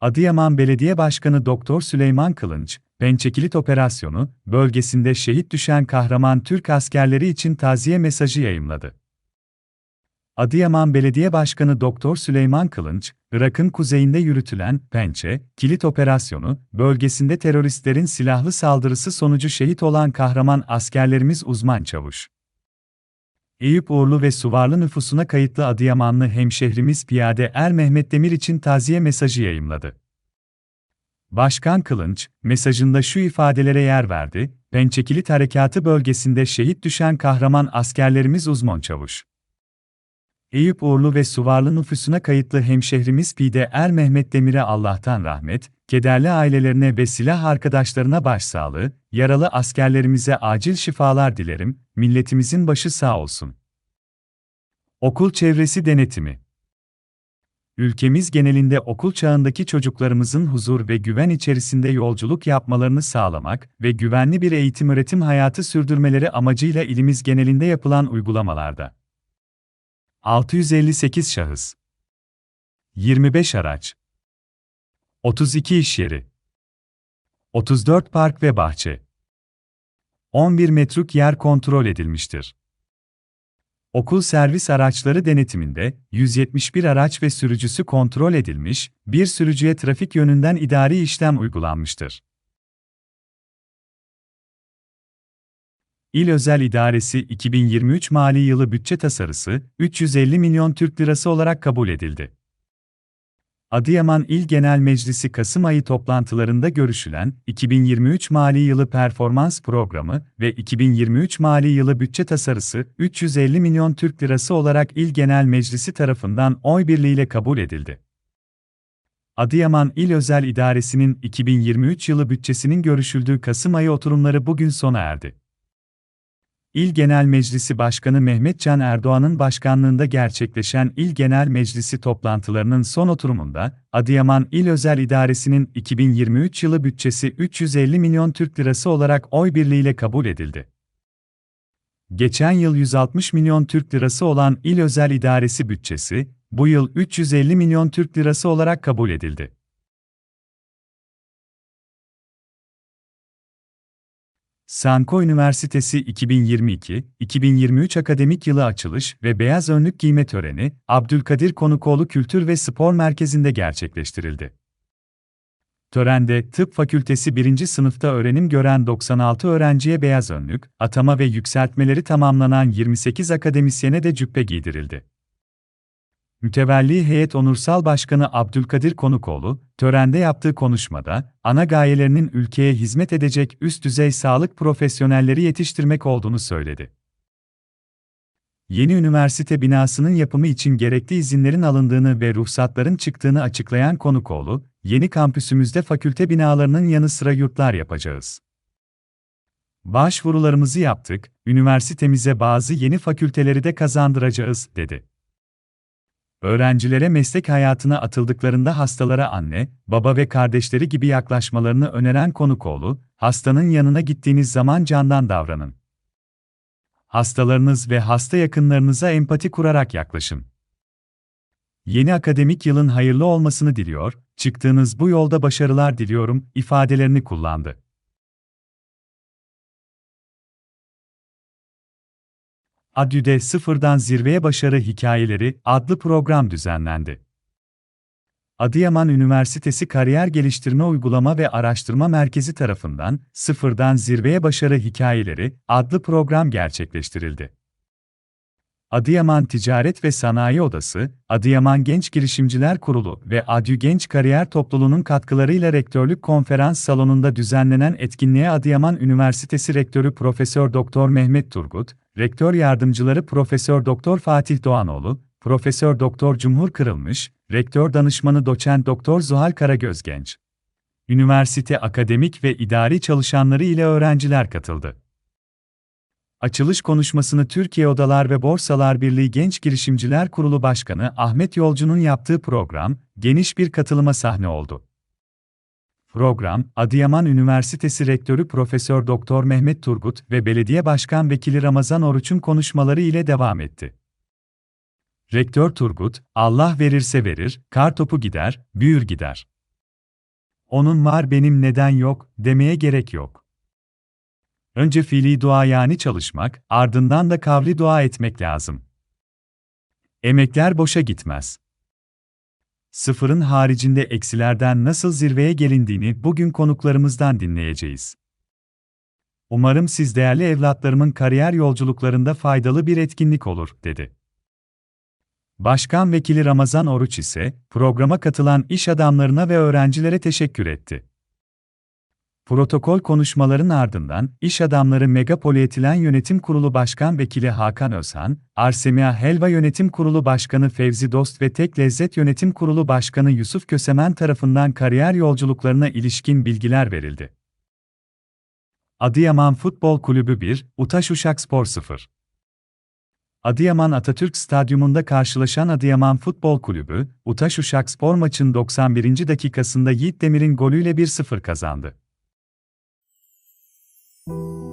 Adıyaman Belediye Başkanı Doktor Süleyman Kılınç, Pençekilit Operasyonu bölgesinde şehit düşen kahraman Türk askerleri için taziye mesajı yayımladı. Adıyaman Belediye Başkanı Doktor Süleyman Kılınç, Irak'ın kuzeyinde yürütülen Pençe, Kilit Operasyonu bölgesinde teröristlerin silahlı saldırısı sonucu şehit olan kahraman askerlerimiz uzman çavuş. Eyüp Uğurlu ve Suvarlı nüfusuna kayıtlı Adıyamanlı hemşehrimiz Piyade Er Mehmet Demir için taziye mesajı yayımladı. Başkan Kılınç, mesajında şu ifadelere yer verdi, Pençekilit Harekatı bölgesinde şehit düşen kahraman askerlerimiz uzman çavuş. Eyüp Uğurlu ve Suvarlı nüfusuna kayıtlı hemşehrimiz Pide Er Mehmet Demir'e Allah'tan rahmet, kederli ailelerine ve silah arkadaşlarına başsağlığı, yaralı askerlerimize acil şifalar dilerim, milletimizin başı sağ olsun. Okul çevresi denetimi Ülkemiz genelinde okul çağındaki çocuklarımızın huzur ve güven içerisinde yolculuk yapmalarını sağlamak ve güvenli bir eğitim-öğretim hayatı sürdürmeleri amacıyla ilimiz genelinde yapılan uygulamalarda 658 şahıs 25 araç 32 iş yeri 34 park ve bahçe 11 metruk yer kontrol edilmiştir. Okul servis araçları denetiminde 171 araç ve sürücüsü kontrol edilmiş, bir sürücüye trafik yönünden idari işlem uygulanmıştır. İl Özel İdaresi 2023 mali yılı bütçe tasarısı 350 milyon Türk lirası olarak kabul edildi. Adıyaman İl Genel Meclisi Kasım ayı toplantılarında görüşülen 2023 mali yılı performans programı ve 2023 mali yılı bütçe tasarısı 350 milyon Türk lirası olarak İl Genel Meclisi tarafından oy birliğiyle kabul edildi. Adıyaman İl Özel İdaresi'nin 2023 yılı bütçesinin görüşüldüğü Kasım ayı oturumları bugün sona erdi. İl Genel Meclisi Başkanı Mehmet Can Erdoğan'ın başkanlığında gerçekleşen İl Genel Meclisi toplantılarının son oturumunda, Adıyaman İl Özel İdaresi'nin 2023 yılı bütçesi 350 milyon Türk lirası olarak oy birliğiyle kabul edildi. Geçen yıl 160 milyon Türk lirası olan İl Özel İdaresi bütçesi, bu yıl 350 milyon Türk lirası olarak kabul edildi. Sanko Üniversitesi 2022-2023 akademik yılı açılış ve beyaz önlük giyme töreni, Abdülkadir Konukoğlu Kültür ve Spor Merkezi'nde gerçekleştirildi. Törende Tıp Fakültesi 1. sınıfta öğrenim gören 96 öğrenciye beyaz önlük, atama ve yükseltmeleri tamamlanan 28 akademisyene de cübbe giydirildi. Mütevelli Heyet Onursal Başkanı Abdülkadir Konukoğlu, törende yaptığı konuşmada, ana gayelerinin ülkeye hizmet edecek üst düzey sağlık profesyonelleri yetiştirmek olduğunu söyledi. Yeni üniversite binasının yapımı için gerekli izinlerin alındığını ve ruhsatların çıktığını açıklayan Konukoğlu, yeni kampüsümüzde fakülte binalarının yanı sıra yurtlar yapacağız. Başvurularımızı yaptık, üniversitemize bazı yeni fakülteleri de kazandıracağız, dedi. Öğrencilere meslek hayatına atıldıklarında hastalara anne, baba ve kardeşleri gibi yaklaşmalarını öneren Konukoğlu, hastanın yanına gittiğiniz zaman candan davranın. Hastalarınız ve hasta yakınlarınıza empati kurarak yaklaşın. Yeni akademik yılın hayırlı olmasını diliyor, çıktığınız bu yolda başarılar diliyorum ifadelerini kullandı. Adü'de Sıfırdan Zirveye Başarı Hikayeleri adlı program düzenlendi. Adıyaman Üniversitesi Kariyer Geliştirme Uygulama ve Araştırma Merkezi tarafından Sıfırdan Zirveye Başarı Hikayeleri adlı program gerçekleştirildi. Adıyaman Ticaret ve Sanayi Odası, Adıyaman Genç Girişimciler Kurulu ve Adü Genç Kariyer Topluluğu'nun katkılarıyla Rektörlük Konferans Salonu'nda düzenlenen etkinliğe Adıyaman Üniversitesi Rektörü Profesör Doktor Mehmet Turgut, Rektör Yardımcıları Profesör Doktor Fatih Doğanoğlu, Profesör Doktor Cumhur Kırılmış, Rektör Danışmanı Doçent Doktor Zuhal Karagözgenç, üniversite akademik ve idari çalışanları ile öğrenciler katıldı. Açılış konuşmasını Türkiye Odalar ve Borsalar Birliği Genç Girişimciler Kurulu Başkanı Ahmet Yolcu'nun yaptığı program, geniş bir katılıma sahne oldu. Program, Adıyaman Üniversitesi Rektörü Profesör Doktor Mehmet Turgut ve Belediye Başkan Vekili Ramazan Oruç'un konuşmaları ile devam etti. Rektör Turgut, Allah verirse verir, kar topu gider, büyür gider. Onun var benim neden yok demeye gerek yok. Önce fiili dua yani çalışmak, ardından da kavli dua etmek lazım. Emekler boşa gitmez. Sıfırın haricinde eksilerden nasıl zirveye gelindiğini bugün konuklarımızdan dinleyeceğiz. Umarım siz değerli evlatlarımın kariyer yolculuklarında faydalı bir etkinlik olur, dedi. Başkan Vekili Ramazan Oruç ise programa katılan iş adamlarına ve öğrencilere teşekkür etti. Protokol konuşmaların ardından, iş adamları Megapolietilen Yönetim Kurulu Başkan Vekili Hakan Özhan, Arsemia Helva Yönetim Kurulu Başkanı Fevzi Dost ve Tek Lezzet Yönetim Kurulu Başkanı Yusuf Kösemen tarafından kariyer yolculuklarına ilişkin bilgiler verildi. Adıyaman Futbol Kulübü 1, Utaş Uşak Spor 0 Adıyaman Atatürk Stadyumunda karşılaşan Adıyaman Futbol Kulübü, Utaş Uşak Spor maçın 91. dakikasında Yiğit Demir'in golüyle 1-0 kazandı. Thank you.